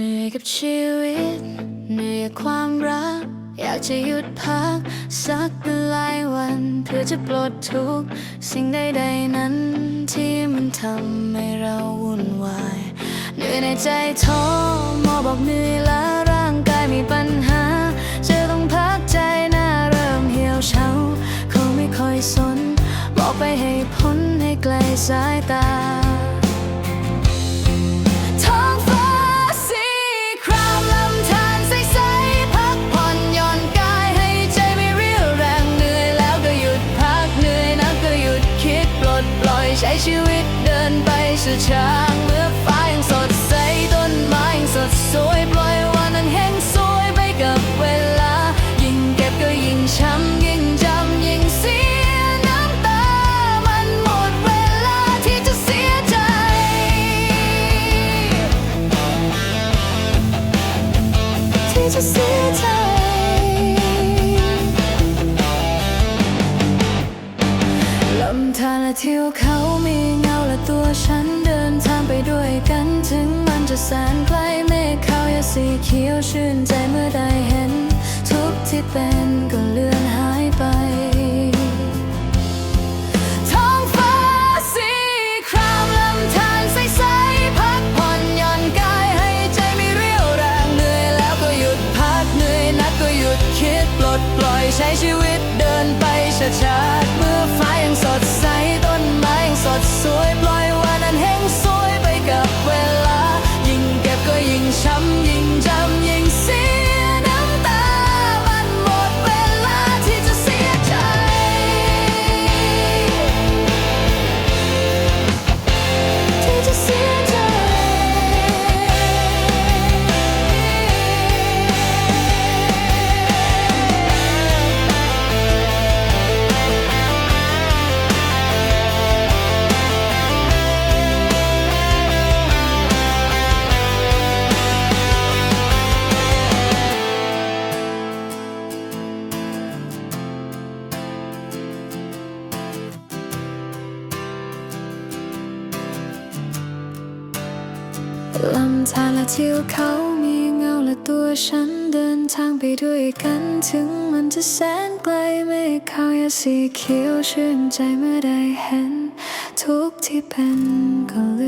เหนื่อยกับชีวิต เหนื่อยกับความรัก อยากจะหยุดพัก สักหลายวันเพื่อจะปลดทุกสิ่งใดๆนั้น ที่มันทำให้เราวุ่นวายเหนื่อยในใจท้อหมอบอกเหนื่อยล้าร่างกายมีปัญหาจะต้องพักใจหน้าเริ่มเหี่ยวเฉาเขาไม่ค่อยสน บอกไปให้พ้นให้ไกลสายตา ชีวิตเดินไปช้าๆเมื่อฟ้ายังสดใสต้นไม้ยังสดสวยปล่อยวันนั้นแห้งสวยไปกับเวลา ยิ่งเก็บก็ยิ่งช้ำยิ่งจำยิ่งเสียน้ำตา มันหมดเวลาที่จะเสียใจ ที่จะเสียใจ เขามีเงาและตัวฉันเดินทางไปด้วยกัน ถึงมันจะแสนไกลเมฆเขาอย่าสีเขียวชื่นใจเมื่อได้เห็น ทุกที่เป็นก็เลือนหายไปท้องฟ้าสีครามลำธารใสๆพักผ่อนย่อนกายให้ใจไม่เรียวแรงเหนื่อยแล้วก็หยุดพักเหนื่อยนักก็หยุดคิดปลดปล่อยใช้ชีวิตเดินไปช้า ลำธารและทิวเขามีเงาและตัวฉันเดินทางไปด้วยกัน ถึงมันจะแสนไกลเมฆเขาอย่าสีเขียวชื่นใจเมื่อได้เห็น ทุกที่เป็นก็เลื